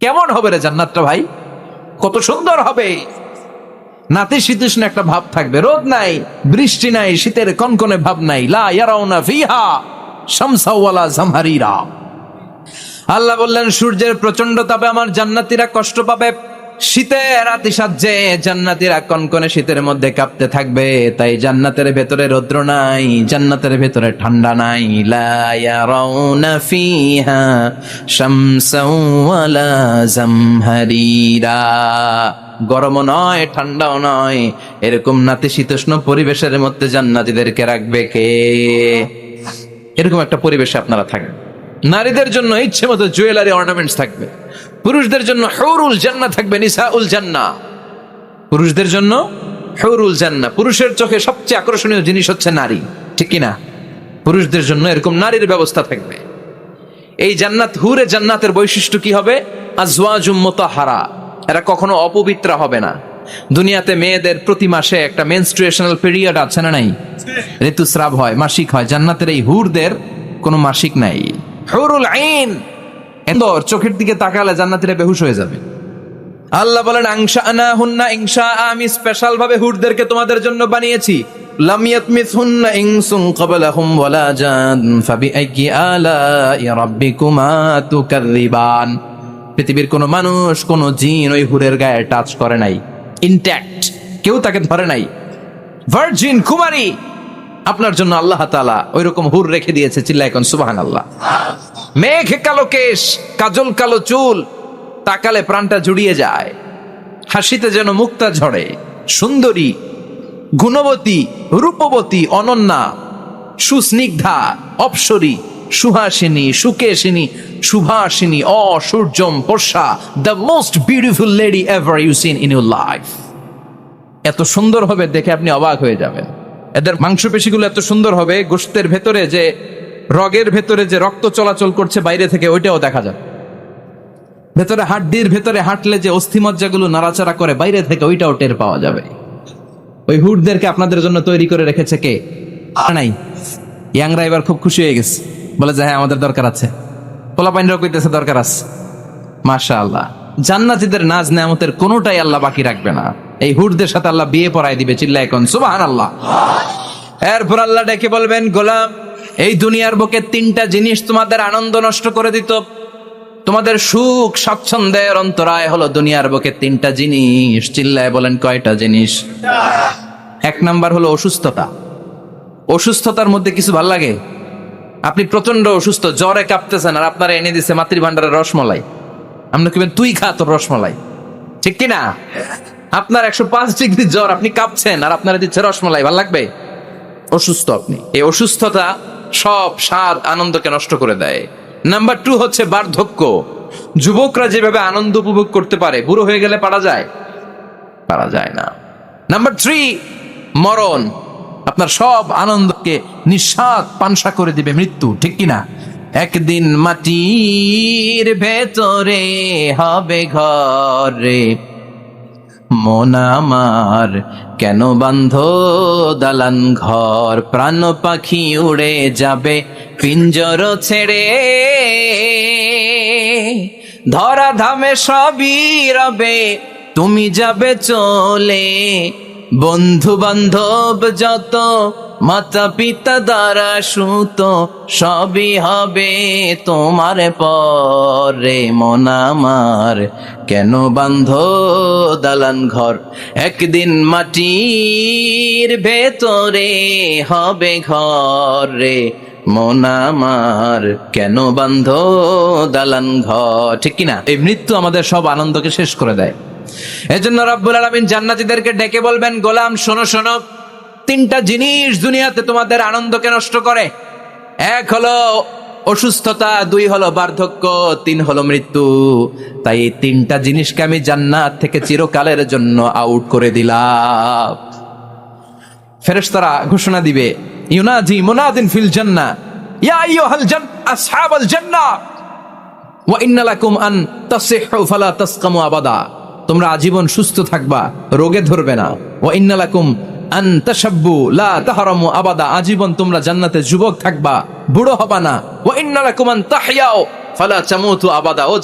কেমন হবে রে জান্নাতটা ভাই? কত সুন্দর হবে। নাতিশীতোষ্ণ একটা ভাব থাকবে, রোদ নাই, বৃষ্টি নাই, শীতের কনকনে ভাব নাই। আল্লাহ বললেন, সূর্যের প্রচণ্ড তাপে আমার জান্নাতিরা কষ্ট পাবে। শীতের আতিসাহ্যে জান্নাতীরা কনকনে শীতের মধ্যে কাঁপতে থাকবে। তাই জান্নাতের ভেতরে রৌদ্র নাই, জান্নাতের ভেতরে ঠান্ডা নাই। গরমও নয়, ঠান্ডাও নয়। এরকম নাতিশীতোষ্ণ পরিবেশের মধ্যে জান্নাতীদেরকে রাখবে কে? এরকম একটা পরিবেশে আপনারা থাকবেন। নারীদের জন্য ইচ্ছে মতো জুয়েলারি অর্নামেন্টস থাকবে। পুরুষদের জন্য হৌরুল জান্না থাকবে নিসা উল জান্না পুরুষদের জন্য হৌরুল জান্না পুরুষের চোখে সবচেয়ে আকর্ষণীয় জিনিস হচ্ছে নারী ঠিক কিনা? পুরুষদের জন্য এরকম নারীর ব্যবস্থা থাকবে। এই জান্নাত হুরে জান্নাতের বৈশিষ্ট্য কি হবে? আজওয়াজুম হারা এরা কখনো অপবিত্র হবে না। দুনিয়াতে মেয়েদের প্রতি মাসে একটা মেনস্ট্রুয়েশনাল পিরিয়ড আছে না নাই? ঋতুস্রাব হয় মাসিক হয়। জান্নাতের এই হুরদের কোনো মাসিক নাই। হুরুল আইন। এন্দর চোখের দিকে তাকালে জান্নাতিরা বেহুশ হয়ে যাবে। আল্লাহ বলেন আংশা আনা হুন্না ইংশা, আমি স্পেশাল ভাবে হুরদেরকে তোমাদের জন্য বানিয়েছি। লাম ইয়াতমিসহুন্না ইনসুন ক্বাবলাহুম ওয়ালা জান, ফাবিআইয়ি আলাই রাব্বিকুমা তুকাযযিবান। পৃথিবীর কোনো মানুষ, কোনো জিন ওই হুরের গায়ে টাচ করে নাই। ইনট্যাক্ট কেউ তাকে ধরে নাই। ভার্জিন কুমারী। আপনার জন্য আল্লাহ তাআলা ওই রকম হুর রেখে দিয়েছে চিল্লা এখন সুবহানাল্লাহ। মেঘ, কালো কেশ, কাজল, কালো চুল, তাকালে প্রাণটা জুড়িয়ে যায়। হাসিতে যেন মুক্তা ঝরে। সুন্দরী, গুণবতী, রূপবতী, অনন্যা, সুস্নিগ্ধা, অপসরী, সুহাসিনী, সুকেশিনী সুভাষিনী অসূর্যম পোষা the most beautiful lady ever you seen in your life এত সুন্দর হবে দেখে আপনি অবাক হয়ে যাবেন। এদের মাংসপেশিগুলো এত সুন্দর হবে গোস্তের ভেতরে যে, রগের ভেতরে যে রক্ত চলাচল করছে বাইরে থেকে, ওইটাও দেখা যাবে। ভেতরে হাড্ডির ভেতরে হাঁটলে যে অস্থিমজ্জাগুলো নাড়াচাড়া করে বাইরে থেকে, ওইটাও টের পাওয়া যাবে। ওই হুডদেরকে আপনাদের জন্য তৈরি করে রেখেছে কে? আর নাই। ইয়াংরা এবার খুব খুশি হয়ে গেছে। বলে যে হ্যাঁ আমাদের দরকার আছে। পোলাপাইনরাও কইতেছে দরকার আছে। মাশা আল্লাহ জান্নাতীদের নাজ নেয়ামতের কোনোটাই আল্লাহ বাকি রাখবে না। এই হুডদের সাথে আল্লাহ বিয়ে পড়াই দিবে চিল্লা এখন সুবাহান আল্লাহ এরপর আল্লাহ ডেকে বলবেন, গোলাম, এই দুনিয়ার বুকে তিনটা জিনিস তোমাদের আনন্দ নষ্ট করে দিত। তোমাদের সুখ, স্বাচ্ছন্দ্যের অন্তরায় হলো দুনিয়ার বুকে তিনটা জিনিস। চিল্লায় বলেন, কয়টা জিনিস? এক নাম্বার হলো অসুস্থতা। অসুস্থতার মধ্যে কিছু ভালো লাগে? আপনি প্রচণ্ড অসুস্থ, জ্বরে কাঁপতেছেন আর আপনারা এনে দিছে মাতৃভান্ডারের রসমলাই। আপনি কি তুই খা তোর রসমলাই। ঠিক কি না আপনার একশো পাঁচ ডিগ্রি জ্বর আপনি কাঁপছেন আর আপনারা দিচ্ছে রসমলাই ভালো লাগবে? অসুস্থ আপনি। এই অসুস্থতা সব স্বাদ আনন্দকে নষ্ট করে দেয়। নাম্বার টু হচ্ছে বার্ধক্য। যুবকরা যেভাবে আনন্দ উপভোগ করতে পারে, বুড়ো হয়ে গেলে পারা যায়? পারা যায় না। নাম্বার থ্রি মরণ। আপনার সব আনন্দকে নিঃস্বাদ পানসা করে দিবে মৃত্যু, ঠিক কিনা? একদিন মাটির ভেতরে হবে ঘরে। মন আমার। কেন বান্ধ দালান ঘর? প্রাণ পাখি উড়ে যাবে, পিঞ্জর ছেড়ে। ধরা ধামে সবই রবে, তুমি যাবে চলে। বন্ধু বান্ধব যত মাতা পিতা দ্বারা সুত সবই হবে তোমার পরে মন আমার। কেন বান্ধ দালান ঘর? একদিন মাটির ভেতরে হবে ঘরে মন আমার। কেন বান্ধ দালান ঘর? ঠিক কিনা? এই মৃত্যু আমাদের সব আনন্দকে শেষ করে দেয়। এজন্য রব্বুল আলমিন জান্নাতীদেরকে ডেকে বলবেন, গোলাম, শোনো শোনো। তিনটা জিনিস দুনিয়াতে তোমাদের আনন্দকে নষ্ট করে। এক হলো অসুস্থতা, দুই হলো বার্ধক্য, তিন হলো মৃত্যু। তাই এই তিনটা জিনিসকে আমি জান্নাত থেকে চিরকালের জন্য আউট করে দিলাম। ফেরেশতারা ঘোষণা দিবে, ইউনাজি মুনাদিন ফিল জান্নাহ ইয়া আইয়ুহাল জান, আসহাবাল জান্নাহ ওয়া ইন্না লাকুম আন তাসিহু ফালা তাসকামু আবাদা। তোমরা আজীবন সুস্থ থাকবা, রোগে ধরবে না। ওয়া ইন্না লাকুম আন তাশাব্বু লা তাহরামু আবাদা, আজীবন তোমরা জান্নাতে যুবক থাকবা, বুড়ো ও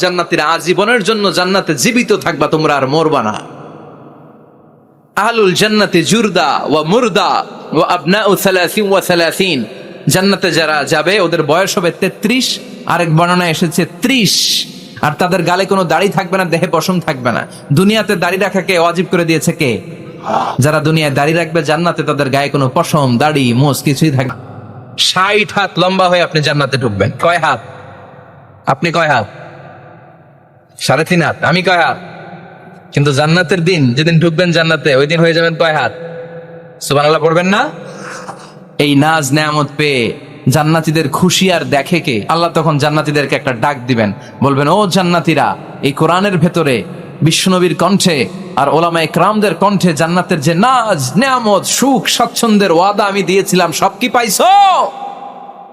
আজীবনের জন্য জান্নাতে জীবিত থাকবা, তোমরা আর মরবা না। আহলুল জান্নাতে জুরদা ওয়া মুরদা ওয়া আবনাউ জান্নাতে যারা যাবে, ওদের বয়স হবে তেত্রিশ, আরেক বর্ণনা এসেছে ত্রিশ। আর তাদের গালে কোনো দাড়ি থাকবে না, দেহে পশম থাকবে না। দুনিয়াতে দাড়ি রাখাকে অজীব করে দিয়েছে কে? যারা দুনিয়ায় দাড়ি রাখবে, জান্নাতে তাদের গায়ে কোনো পশম, দাড়ি, মোষ কিছুই থাকবে। ষাট হাত লম্বা হয়ে আপনি জান্নাতে ঢুকবেন। কয় হাত? আপনি কয় হাত? সাড়ে তিন হাত। আমি কয় হাত? কিন্তু জান্নাতের দিন, যেদিন ঢুকবেন জান্নাতে, ওই দিন হয়ে যাবেন কয় হাত? সুবহানাল্লাহ, পড়বেন না? এই নাজ নেয়ামত পেয়ে জান্নাতীদের খুশি আর দেখে কে? আল্লাহ তখন জান্নাতীদেরকে একটা ডাক দিবেন। বলবেন, ও জান্নাতীরা, এই কোরআনের ভেতরে বিশ্বনবীর কণ্ঠে আর ওলামা একরামদের কণ্ঠে জান্নাতের যে নাজ, নেয়ামত, সুখ, স্বাচ্ছন্দ্যের ওয়াদা আমি দিয়েছিলাম, সব কি পাইছো?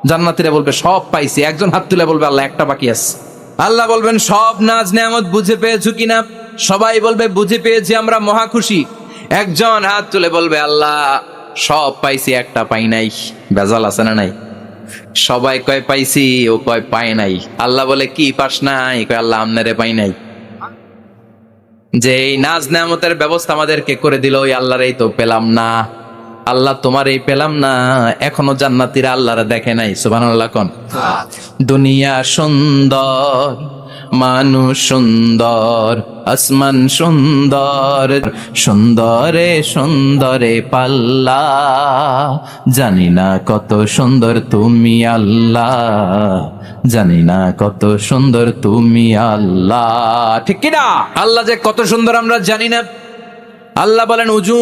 জান্নাতীরা বলবে, সব পাইছি। একজন হাত তুলে বলবে, আল্লাহ, একটা বাকি আছে। আল্লাহ বলবেন, সব নাজ, নেয়ামত বুঝে পেয়েছ কিনা? সবাই বলবে, বুঝে পেয়েছি, আমরা মহা খুশি। একজন হাত তুলে বলবে, আল্লাহ, সব পাইছি, একটা পাই নাই। বেজাল আছে না নাই? সবাই কয়, পাইছি, ও কয়, পায় নাই। আল্লাহ বলে, কি, পাস নাই? কয়, আল্লাহ, আমনারে পাই নাই। যে এই নাজ নেয়ামতের ব্যবস্থা আমাদেরকে করে দিল, ওই আল্লাহর এই তো পেলাম না। আল্লাহ তোমার এই পেলাম না, এখনও জান্নাতিরা আল্লাহরা দেখে নাই সুবান আল্লাহ কন। দুনিয়া সুন্দর মানুষ সুন্দর, আসমান সুন্দর, সুন্দরে সুন্দরে পাল্লা। জানি না কত সুন্দর তুমি আল্লাহ, জানি না কত সুন্দর তুমি আল্লাহ। ঠিক কিনা আল্লাহ যে কত সুন্দর আমরা জানি না। আল্লাহ বলেন উজু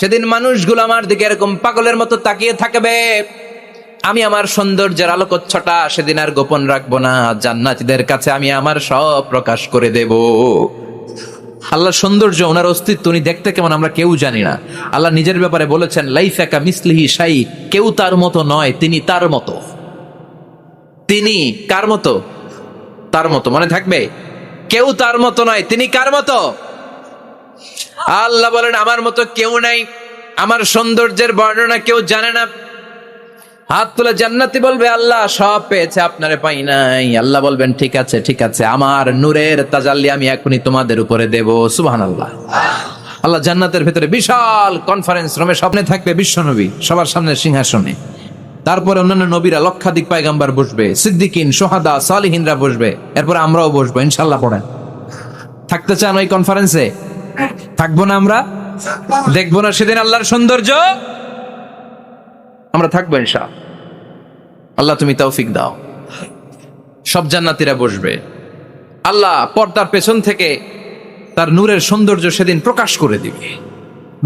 সেদিন মানুষগুলো আমার দিকে এরকম পাগলের মতো তাকিয়ে থাকবে। আমি আমার সৌন্দর্যের আলোকচ্ছটা সেদিন আর গোপন রাখব না। জান্নাতীদের কাছে আমি আমার সব প্রকাশ করে দেব। আল্লাহ সৌন্দর্য, ওনার অস্তিত্ব উনি দেখতে কেমন আমরা কেউ জানি না। আল্লাহ নিজের ব্যাপারে বলেছেন লাইফাকা মিসলিহি সাই কেউ তার মতো নয়, তিনি তার মতো। তিনি কার মতো? তার মতো, মনে থাকবে? কেউ তার মতো নয়, তিনি কার মতো? আল্লাহ বলেন, আমার মতো কেউ নাই। আমার সৌন্দর্যের বর্ণনা কেউ জানে না। হাত তুলে জান্নাতি বলবে, আল্লাহ, সব পেয়েছে, আপনারে পাই নাই। আল্লাহ বলবেন, ঠিক আছে ঠিক আছে, আমার নূরের তাজাল্লি আমি এখনই তোমাদের উপরে দেব। সুবহান আল্লাহ আল্লাহ জান্নাতের ভেতরে বিশাল কনফারেন্স রুমে স্বপ্নে থাকবে বিশ্বনবী সবার সামনে সিংহাসনে। তারপরে অন্যান্য নবীরা লক্ষাধিক পায়গাম্বার বসবে, সিদ্দিকিন, সোহাদা, সালিহিনরা বসবে, এরপরে আমরাও বসবো ইনশাল্লাহ পড়েন। থাকতে চান ওই কনফারেন্সে থাকব না আমরা? দেখব না সেদিন আল্লাহর সৌন্দর্য? আমরা থাকব ইনশা আল্লাহ তুমি তৌফিক দাও। সব জান্নাতীরা বসবে। আল্লাহ পর্দার পেছন থেকে তার নূরের সৌন্দর্য সেদিন প্রকাশ করে দিবে।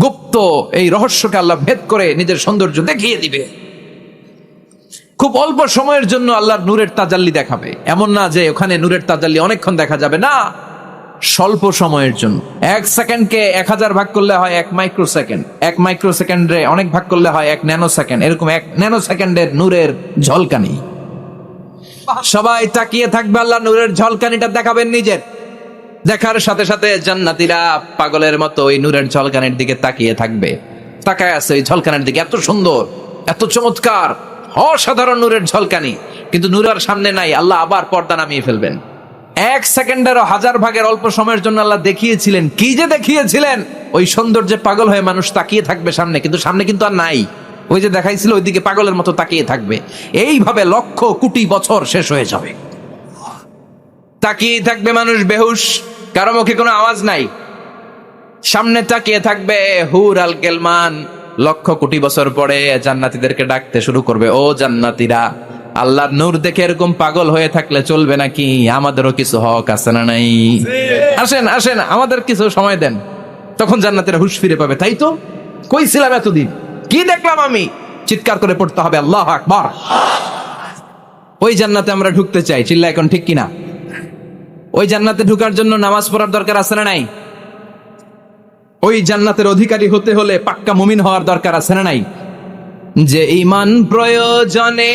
গুপ্ত এই রহস্যকে আল্লাহ ভেদ করে নিজের সৌন্দর্য দেখিয়ে দিবে। খুব অল্প সময়ের জন্য আল্লাহর নূরের তাজাল্লি দেখাবে। এমন না যে ওখানে নূরের তাজাল্লি অনেকক্ষণ দেখা যাবে। না! স্বল্প সময়ের জন্য। এক সেকেন্ডকে এক হাজার ভাগ করলে হয় এক মাইক্রো সেকেন্ড এক মাইক্রো সেকেন্ডে অনেক ভাগ করলে হয় এক ন্যানো সেকেন্ড এরকম এক ন্যানো সেকেন্ডের নূরের ঝলকানি। সবাই তাকিয়ে থাকবে আল্লাহ নূরের ঝলকানিটা দেখাবেন নিজের। দেখার সাথে সাথে জান্নাতিরা পাগলের মতো ওই নূরের ঝলকানির দিকে তাকিয়ে থাকবে। তাকায় আছে ওই ঝলকানির দিকে। এত সুন্দর, এত চমৎকার, অসাধারণ নূরের ঝলকানি। কিন্তু নূরের সামনে নাই, আল্লাহ আবার পর্দা নামিয়ে ফেলবেন। এক সেকেন্ডেরও হাজার ভাগের অল্প সময়ের জন্য আল্লাহ দেখিয়েছিলেন। কি যে দেখিয়েছিলেন? ওই সৌন্দর্যে পাগল হয়ে মানুষ তাকিয়ে থাকবে সামনে, কিন্তু সামনে কিন্তু আর নাই। ওই যে দেখাইছিল, ওইদিকে পাগলের মতো তাকিয়ে থাকবে। এইভাবে লক্ষ কোটি বছর শেষ হয়ে যাবে। তাকিয়ে থাকবে মানুষ বেহুশ, কারও মুখে কোনো আওয়াজ নাই। সামনে তাকিয়ে থাকবে হুর আল গেলমান। লক্ষ কোটি বছর পরে জান্নাতীদেরকে ডাকতে শুরু করবে, ও জান্নাতীরা। আল্লাহর নূর দেখে এরকম পাগল হয়ে থাকলে চলবে নাকি? আমাদেরও কিছু হক আছে না নাই? আসেন আসেন, আমাদের কিছু সময় দেন। তখন জান্নাতের হুশ ফিরে পাবে, তাই তো? কই ছিলাম এতদিন। কি দেখলাম আমি? চিৎকার করে পড়তে হবে, আল্লাহ আকবার। ওই জান্নাতে আমরা ঢুকতে চাই চিল্লা এখন ঠিক কিনা? ওই জান্নাতে ঢুকার জন্য নামাজ পড়ার দরকার আছে না নাই? ওই জান্নাতের অধিকারী হতে হলে পাক্কা মুমিন হওয়ার দরকার আছে না নাই? যে ইমান প্রয়োজনে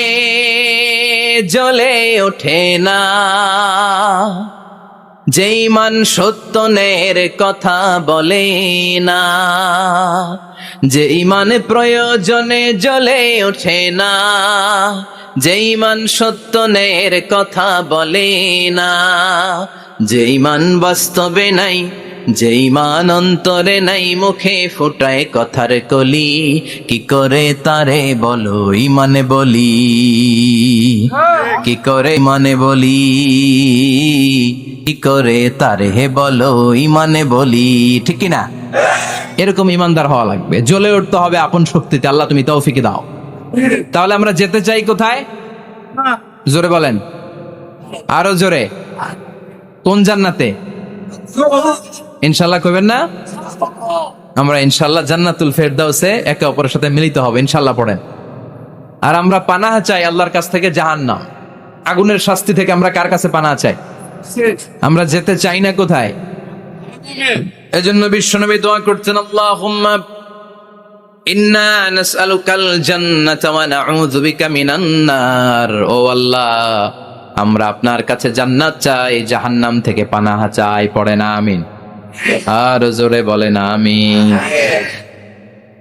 জ্বলে ওঠে না। যে ইমান সত্যনের কথা বলে না। যে ইমান প্রয়োজনে জ্বলে ওঠে না। যেই মান সত্য ন্যায়ের কথা বলে না। যে ইমান বাস্তবে নাই যেই মান অন্তরে নাই মুখে ফোটায় কথার কলি, কি করে তারে বলো ইমানে বলি? কি করে মানে বলি? কি করে তারে বলো ইমানে বলি? ঠিক না এরকম ইমানদার হওয়া লাগবে। জ্বলে উঠতে হবে আপন শক্তিতে। আল্লাহ তুমি তৌফিকে দাও। তাহলে আমরা যেতে চাই কোথায়? জোরে বলেন। আরও জোরে। কোন জান্নাতে? ইনশাল্লাহ কইবেন না? আমরা ইনশাল্লাহ জান্নাতুল ফেরদাউসে একে অপরের সাথে মিলিত হবে ইনশাল্লাহ পড়েন। আর আমরা পানাহা চাই আল্লাহর কাছ থেকে জাহান্নাম। আগুনের শাস্তি থেকে আমরা কার কাছে পানাহা চাই? আমরা যেতে চাই না কোথায়? এজন্য বিশ্বনবী দোয়া করতেন আল্লাহুম্মা ইন্না নাসআলুকাল জান্নাতা ওয়া নাউযু বিকা মিনান নার। ও আল্লাহ, আমরা আপনার কাছে জান্নাত চাই, জাহান্নাম থেকে পানাহা চাই পড়ে না আমিন। আর জোরে বলে না আমিন।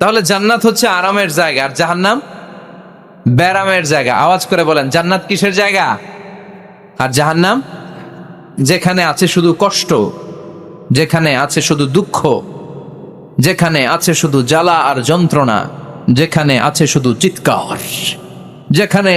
তাহলে জান্নাত হচ্ছে আরামের জায়গা, আর জাহান্নাম ব্যারামের জায়গা। আওয়াজ করে বলেন, জান্নাত কিসের জায়গা? আর জাহান্নাম? যেখানে আছে শুধু কষ্ট, যেখানে আছে শুধু দুঃখ, যেখানে আছে শুধু জ্বালা আর যন্ত্রণা, যেখানে আছে শুধু চিৎকার, যেখানে